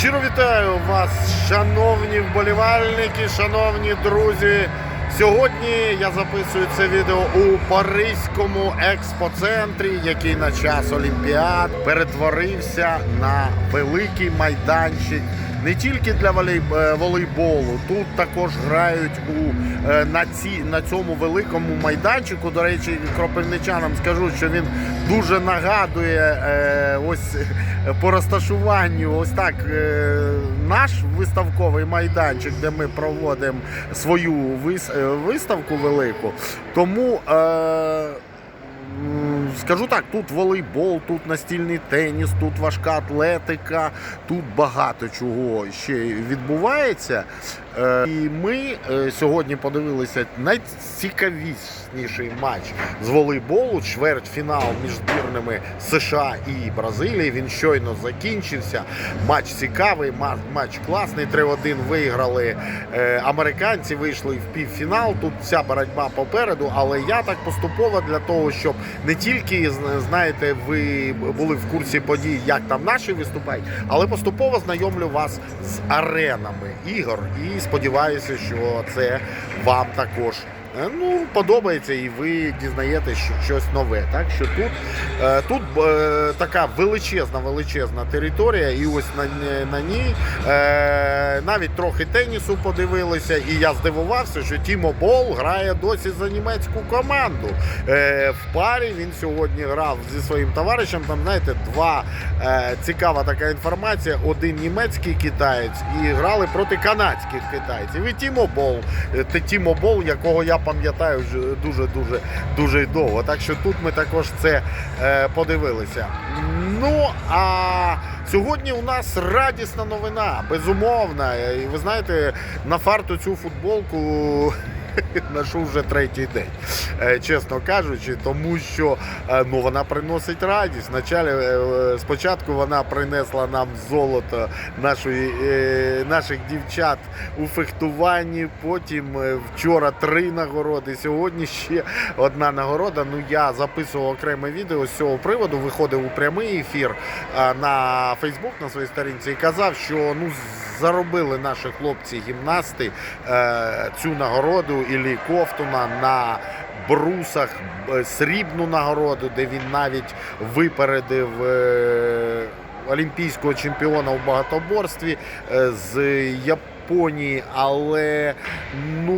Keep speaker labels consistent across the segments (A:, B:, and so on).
A: Щиро вітаю вас, шановні вболівальники, шановні друзі. Сьогодні я записую це відео у Паризькому експоцентрі, який на час Олімпіад перетворився на великий майданчик. Не тільки для е, волейболу, тут також грають у е, на ці на цьому великому майданчику. До речі, кропивничанам скажу, що він дуже нагадує е, ось по розташуванню, ось так е, наш виставковий майданчик, де ми проводимо свою е, виставку велику. Тому. Скажу так, тут волейбол, тут настільний теніс, тут важка атлетика, тут багато чого ще відбувається. Е, І ми е, сьогодні подивилися найцікавіший матч з волейболу, чвертьфінал між збірними США і Бразилії. Він щойно закінчився. Матч цікавий, матч класний. 3-1 виграли е, американці, вийшли в півфінал. Тут вся боротьба попереду, але я так поступово для того, щоб не тільки зна- знаєте, ви були в курсі подій, як там наші виступають, але поступово знайомлю вас з аренами ігор. І сподіваюся, що це вам також. Е, Ну, подобається, і ви дізнаєтесь що щось нове. Так що тут, е, тут е, така величезна, величезна територія, і ось на, на ній навіть трохи тенісу подивилися, і я здивувався, що Тімо Бол грає досі за німецьку команду. В парі він сьогодні грав зі своїм товаришем. Там, знаєте, два цікава така інформація: один німецький китаєць і грали проти канадських китайців. І Тімо Бол, Тімо Бол, якого я пам'ятаю вже дуже дуже дуже довго. Так що тут ми також це е, подивилися. Ну а сьогодні у нас радісна новина, безумовна. І ви знаєте, на фарту цю футболку. Ношу вже третій день, е, чесно кажучи, тому що е, ну, вона приносить радість. Е, спочатку вона принесла нам золото нашої, наших дівчат у фехтуванні. Потім вчора три нагороди. Сьогодні ще одна нагорода. Ну я записував окреме відео з цього приводу. Виходив у прямий ефір на Фейсбук на своїй сторінці і казав, що ну заробили наші хлопці гімнасти е, цю нагороду Іллі Ковтуна на брусах срібну нагороду, де він навіть випередив. е, Олімпійського чемпіона у багатоборстві е, з Японії, але ну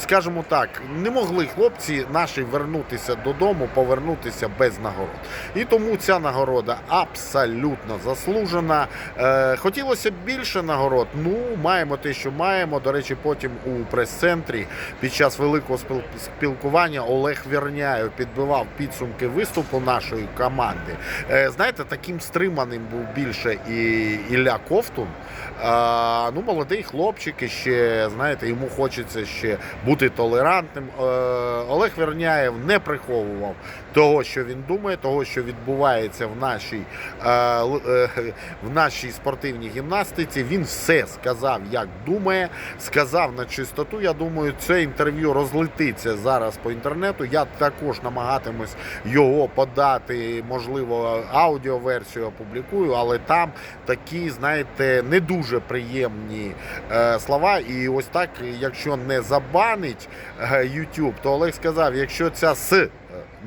A: скажімо так, не могли хлопці наші вернутися додому, повернутися без нагород. І тому ця нагорода абсолютно заслужена. Е, хотілося б більше нагород. Ну, маємо те, що маємо. До речі, потім у прес-центрі під час великого спіл- спілкування Олег Вірняєв підбивав підсумки виступу нашої команди. Е, знаєте, таким стриманим був більше і Ілля Ковтун. А, ну, молодий хлопчик, і ще, знаєте, йому хочеться ще бути толерантним. Е, Олег Верняєв не приховував того, що він думає, того, що відбувається в нашій, е, е, в нашій спортивній гімнастиці. Він все сказав, як думає, сказав на чистоту. Я думаю, це інтерв'ю розлетиться зараз по інтернету. Я також намагатимусь його подати, можливо, аудіоверсію опублікую, але там такі, знаєте, не дуже приємні слова. І ось так, якщо не забанить е, YouTube, то Олег сказав, якщо ця с е,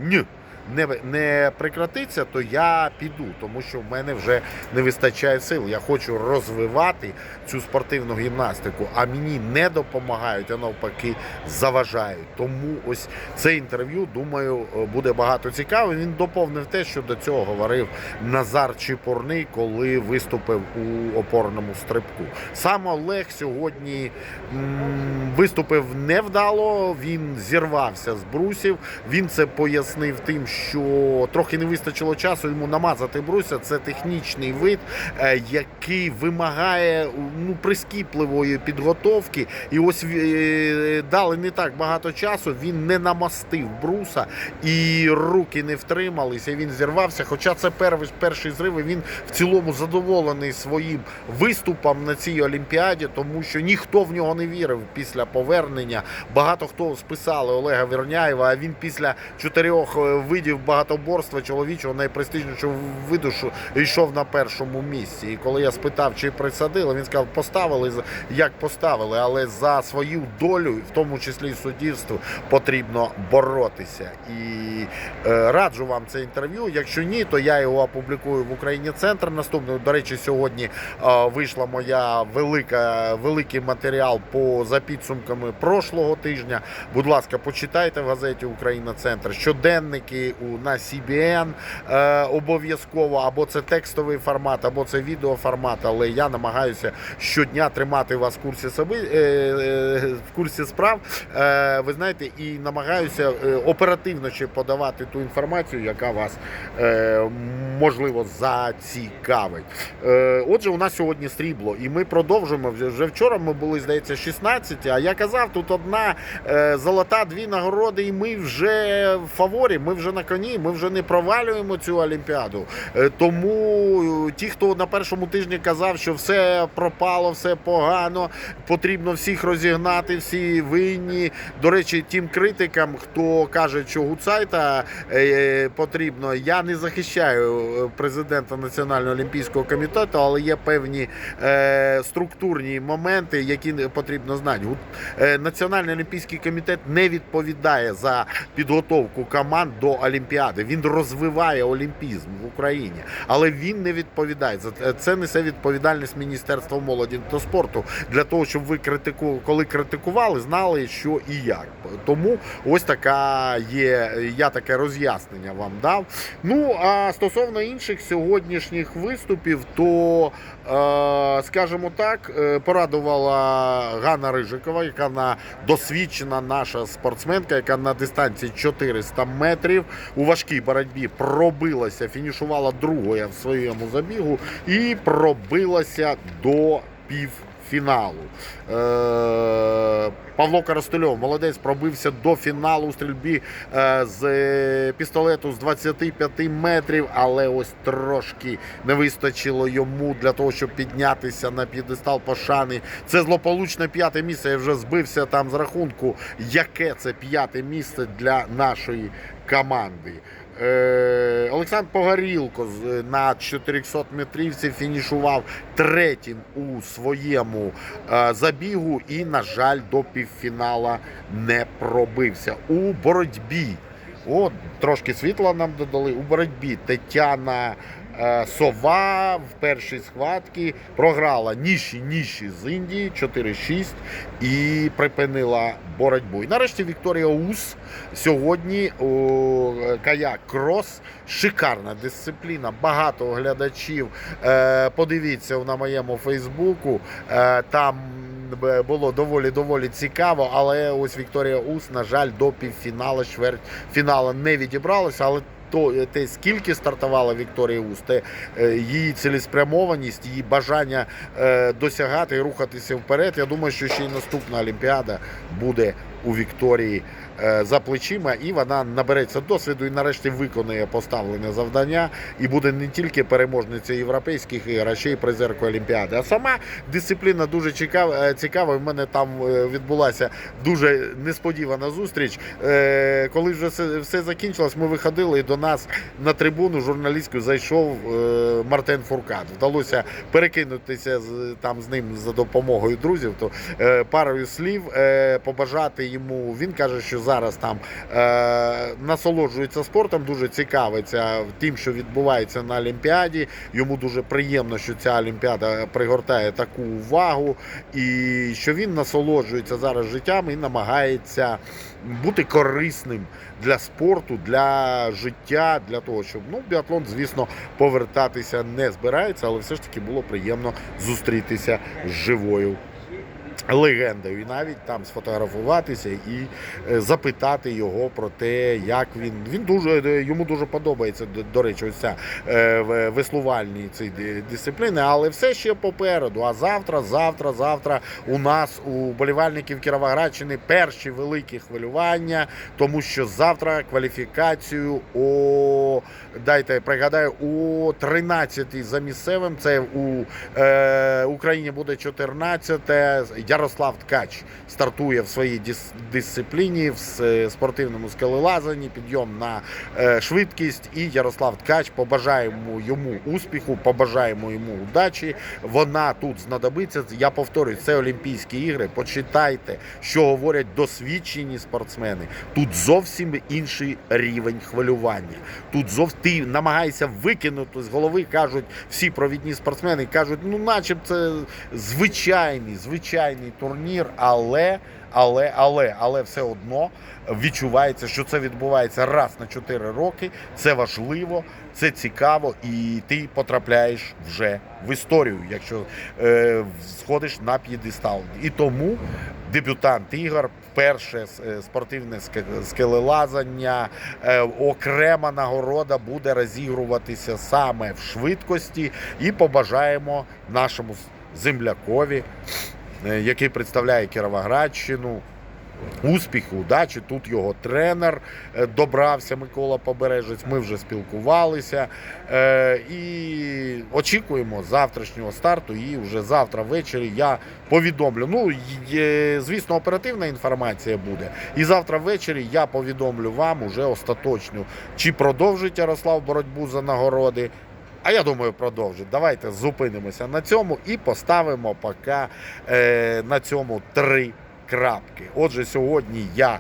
A: н не, не прекратиться, то я піду, тому що в мене вже не вистачає сил. Я хочу розвивати цю спортивну гімнастику, а мені не допомагають, а навпаки заважають. Тому ось це інтерв'ю, думаю, буде багато цікаво. Він доповнив те, що до цього говорив Назар Чіпурний, коли виступив у опорному стрибку. Сам Олег сьогодні виступив невдало. Він зірвався з брусів. Він це пояснив тим, що трохи не вистачило часу йому намазати бруся. Це технічний вид, е, який вимагає ну, прискіпливої підготовки. І ось е, дали не так багато часу. Він не намастив бруса і руки не втрималися. Він зірвався. Хоча це перший, перший зрив. і Він в цілому задоволений своїм виступом на цій олімпіаді, тому що ніхто в нього не вірив після повернення. Багато хто списали Олега Верняєва, а він після чотирьох е, видів. Видів багатоборства чоловічого найпрестижнішого виду, йшов на першому місці. І коли я спитав, чи присадили, він сказав, поставили як поставили, але за свою долю, в тому числі і суддівство, потрібно боротися. І е, раджу вам це інтерв'ю. Якщо ні, то я його опублікую в Україні центр. Наступний, до речі, сьогодні е, вийшла моя велика, великий матеріал по за підсумками прошлого тижня. Будь ласка, почитайте в газеті Україна Центр. Щоденники у на CBN е, обов'язково, або це текстовий формат, або це відеоформат. Але я намагаюся щодня тримати вас в курсі соби, е, е, в курсі справ. Е, ви знаєте, і намагаюся е, оперативно ще подавати ту інформацію, яка вас е, можливо зацікавить. Е, отже, у нас сьогодні срібло, і ми продовжуємо. Вже вчора ми були, здається, 16, а я казав, тут одна е, золота, дві нагороди, і ми вже в фаворі, ми вже на коні, ми вже не провалюємо цю олімпіаду. Е, тому е, ті, хто на першому тижні казав, що все пропало, все погано, потрібно всіх розігнати, всі винні. До речі, тим критикам, хто каже, що Гуцайта е, потрібно, я не захищаю президента Національного олімпійського комітету, але є певні структурні моменти, які потрібно знати. Національний олімпійський комітет не відповідає за підготовку команд до Олімпіади. Він розвиває олімпізм в Україні, але він не відповідає за це. Це несе відповідальність Міністерства молоді та спорту для того, щоб ви критику, коли критикували, знали, що і як. Тому ось така є. Я таке роз'яснення вам дав. Ну а стосовно інших сьогоднішніх виступів, то е, скажімо так, е, порадувала Ганна Рижикова, яка на досвідчена наша спортсменка, яка на дистанції 400 метрів у важкій боротьбі пробилася, фінішувала другою в своєму забігу і пробилася до півфіналу. Е, Павло Коростельов, молодець, пробився до фіналу у стрільбі е, з пістолету з 25 метрів, але ось трошки не вистачило йому для того, щоб піднятися на п'єдестал пошани. Це злополучне п'яте місце. Я вже збився там з рахунку, яке це п'яте місце для нашої команди. Е, Олександр Погорілко на 400 метрівці фінішував третім у своєму е, забігу і, на жаль, до півфінала не пробився. У боротьбі. О, трошки світла нам додали. У боротьбі Тетяна е, Сова в першій схватці програла ніші ніші з Індії 4-6 і припинила боротьбу. І нарешті Вікторія Ус сьогодні у каяк крос. Шикарна дисципліна. Багато глядачів. Е, подивіться на моєму Фейсбуку. Е, там було доволі доволі цікаво, але ось Вікторія Ус, на жаль, до півфіналу, чверть фіналу не відібралася, але. То те, скільки стартувала Вікторія Ус, те е, її цілеспрямованість, її бажання е, досягати і рухатися вперед. Я думаю, що ще й наступна Олімпіада буде у Вікторії е, за плечима, і вона набереться досвіду і нарешті виконує поставлене завдання і буде не тільки переможницею європейських ігор, а ще й призеркою Олімпіади. А сама дисципліна дуже цікава. е. В мене там е, відбулася дуже несподівана зустріч. Е, Коли вже все, закінчилось, ми виходили і до нас на трибуну журналістську зайшов е, Мартен Фуркат. Вдалося перекинутися там з ним за допомогою друзів. То е, парою слів е, побажати йому. Він каже, що зараз там е, насолоджується спортом, дуже цікавиться тим, що відбувається на Олімпіаді. Йому дуже приємно, що ця Олімпіада пригортає таку увагу, і що він насолоджується зараз життям і намагається бути корисним для спорту, для життя, для того, щоб ну біатлон, звісно, повертатися не збирається, але все ж таки було приємно зустрітися з живою легендою, і навіть там сфотографуватися і е, запитати його про те, як він він дуже е, йому дуже подобається до, речі, ось ця е, веслувальні ці дисципліни, але все ще попереду. А завтра, завтра, завтра у нас у болівальників Кіровоградщини перші великі хвилювання, тому що завтра кваліфікацію о дайте пригадаю у 13 за місцевим. Це у е, Україні буде 14. Ярослав Ткач стартує в своїй дис- дисципліні в спортивному скелелазанні, підйом на е, швидкість. І Ярослав Ткач побажаємо йому успіху, побажаємо йому удачі. Вона тут знадобиться. Я повторюю, це Олімпійські ігри. Почитайте, що говорять досвідчені спортсмени. Тут зовсім інший рівень хвилювання. Тут зовсім ти намагаєшся викинути з голови, кажуть всі провідні спортсмени, кажуть, ну начеб це звичайний, звичайний турнір, але, але, але, але все одно відчувається, що це відбувається раз на 4 роки. Це важливо, це цікаво, і ти потрапляєш вже в історію, якщо е, сходиш на п'єдестал. І тому дебютант ігор, перше е, спортивне скелелазання, е, окрема нагорода буде розігруватися саме в швидкості. І побажаємо нашому землякові, який представляє Кіровоградщину. Успіху, удачі. Тут його тренер е, добрався Микола Побережець. Ми вже спілкувалися е, і очікуємо завтрашнього старту. І вже завтра ввечері я повідомлю. Ну, звісно, оперативна інформація буде. І завтра ввечері я повідомлю вам уже остаточну, чи продовжить Ярослав боротьбу за нагороди. А я думаю, продовжить. Давайте зупинимося на цьому і поставимо поки е, на цьому три крапки. Отже, сьогодні я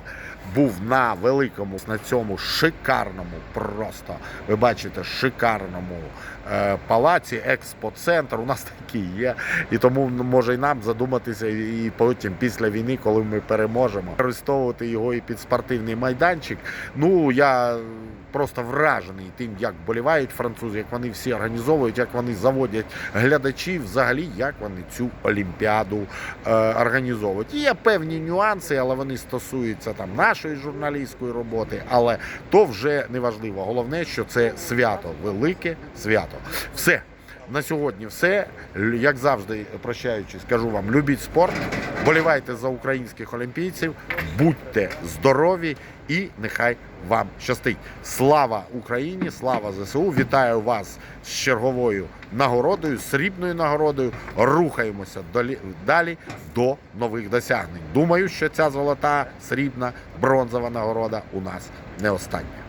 A: був на великому, на цьому шикарному, просто ви бачите, шикарному е, палаці, експоцентр. У нас такий є. І тому може і нам задуматися, і потім, після війни, коли ми переможемо, використовувати його і під спортивний майданчик. Ну я просто вражений тим, як болівають французи, як вони всі організовують, як вони заводять глядачів, взагалі, як вони цю олімпіаду е, організовують. Є певні нюанси, але вони стосуються там нашої журналістської роботи. Але то вже не важливо. Головне, що це свято, велике свято. Все. На сьогодні все. Як завжди, прощаючись, кажу вам: любіть спорт, болівайте за українських олімпійців, будьте здорові і нехай вам щастить. Слава Україні! Слава ЗСУ! Вітаю вас з черговою нагородою, срібною нагородою. Рухаємося далі до нових досягнень. Думаю, що ця золота, срібна, бронзова нагорода у нас не остання.